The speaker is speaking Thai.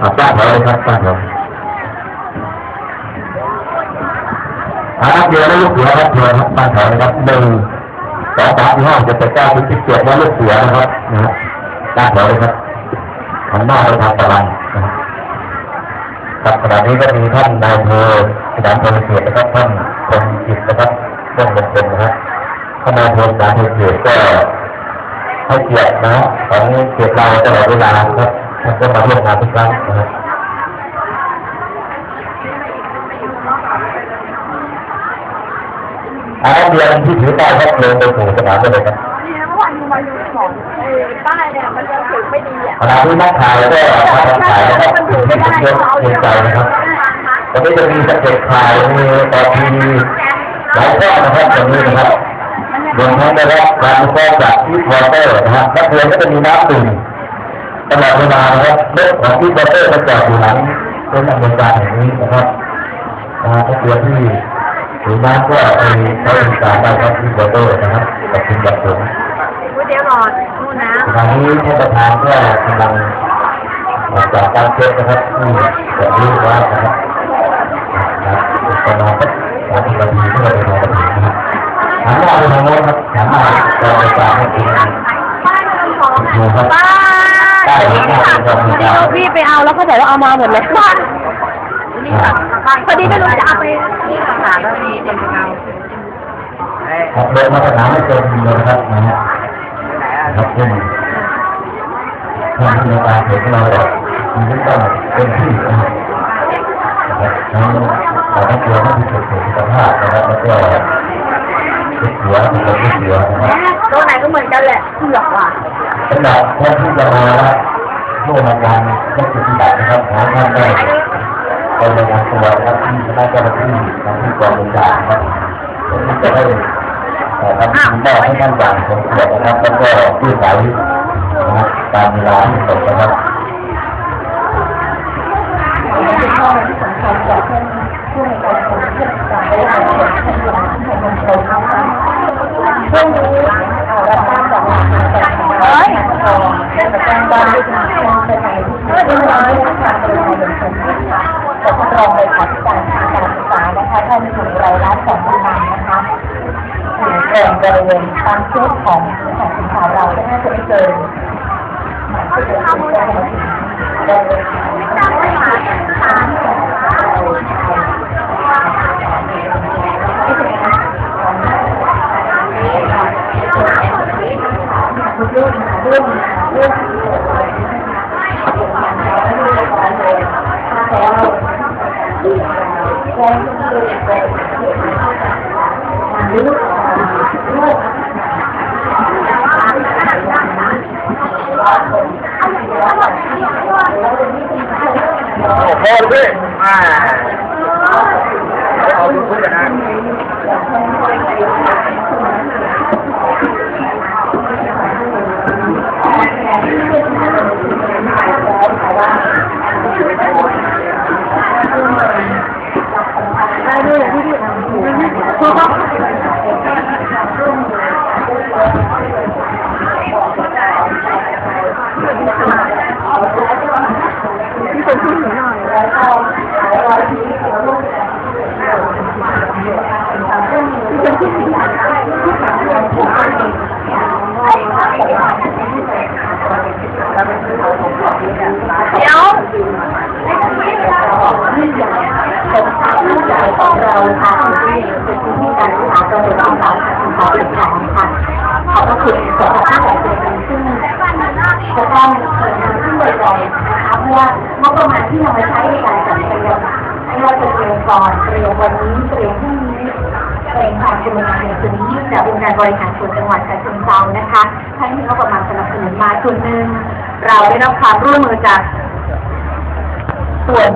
อาตั้งแถวเลยครับตั้งแถวอาเดียวแล้วลูกเสือครับเดียวครับตั้งแถวนะครับหนึ่งสองสามสี่ห้าจ็ดแปดเก้าสิบสิบเจ็ดแล้วลูกเสือนะครับนะฮะตั้งแถวเลยครับหันหน้าไปทางตะวันนะครับครับขณะนี้ก็มีท่านนายเภอสนามพลเขตนะครับท่านคงจิตนะครับต้นมงคลนะครับท่านนายเภอสนามพลเขตก็ให้เกียรตินะของเกียรติเราตลอดเวลาครับ ท่านก็มาร่วมงานทุกครั้งนะครับอาเรียนที่ถือป้ายครับลงไปสู่สนามได้เลยครับนี่นะเมื่อวานดูมาดูของไอ้ป้ายเนี่ยมันยังถือไม่ดีอะขณะที่นักข่าวก็มาทำขายนะครับถึงที่ยกเงินใจนะครับวันนี้จะมีสเก็ตข่าวมีต่อทีวีหลายข้อนะครับตรงนี้นะครับรวมทั้งได้รับการฟ้องจากอีทวอเตอร์นะครับนักเรียนก็จะมีน้ำดื่ม ตลอดเวลานะครับรถของที่บอเตอร์มาจอดอยู่หลังเป็นอำนวยการแห่งนี้นะครับนะฮะถ้าเกิดที่ถือน้ำก็ไปใช้บริการได้ครับที่บอเตอร์นะครับกับคุณจัดสงฆ์ก๋วยเตี๋ยวหลอนู่นนะขณะนี้ท่านประธานก็กำลังจัดการเช็คนะครับที่แบบนี้ว่านะครับประมาณสักสามนาทีที่เราไปทำกันนะครับหันหน้าไปทางโน้นครับหันหน้าไปบริการให้คุณป้ายมันขอ งดูครับได้ยหันหน้าไปทางบพี่ไปเอาแล้วเขาบอกว่าเอามาหมดเลยพอดีไม่รู้จะเอาไปนี่ค่ะหาแล้วมีเต็มเงาครับเดินมาสนามไม่เต็มเลยนะครับนะฮะครับซึ่งท่านผู้ในการเห็นเราแบบมันต้องเป็นที่นะครับทั้งของนักเรียนที่ถูกสุขภาพนะครับแล้วก็ลูกเสือทุกคนลูกเสือนะครับ ตัวไหนก็เหมือนกันแหละเผือกว่ะ สำหรับท่านที่จะมาร่วมงานก็คือที่ไหนะครับขอท่านได้ไปรายงานตัวนะครับที่คณะเจ้าหน้าที่ทางที่กองบริการครับที่จะได้ทำคุณพ่อให้ท่านอย่างสมเกียรตินะครับแล้วก็ผู้สายนะครับตามเวลาที่ตกนะครับเพื่องเทศกาลและการแข่งขันกีฬาที่มณฑลนะคะช่วง เราและประการบ้านที่ทางสถานที่ที่ร้อยนะคะโดยนายเด่นชนวิทย์ค่ะกับท่านรองเลขาธิการการศึกษานะคะท่านสุรายรัตน์แสงบุญนำนะคะอยู่ตรงบริเวณตามชุดของสถานศึกษาเราก็น่าจะไม่เกินหมายถึงจะถึงจะมาบริเวณ โอ้โหพี่อ่า เดี๋ยวผู้ใหญ่ของเราค่ะที่เป็นที่การศึกษาตำบลที่สามของขอเป็นฐานค่ะขอบพระคุณสำหรับผู้ใหญ่ใจดีซึ่งจะต้องเกิดขึ้นบ่อยๆนะคะเพราะว่างบประมาณที่นำมาใช้ในการจัดเตรียมไม่ว่าจะเตรียมก่อนเตรียมวันนี้เตรียมพรุ่งนี้ เป็นความการดำเนินงาในส่วนนี้จากองค์การบริหารส่วนจังหวัดฉะเชิงเทรานะคะท่านที่เขาประมาณสนับสนุนมาส่วนหนึ่งเราได้รับความร่วมมือจากส่วน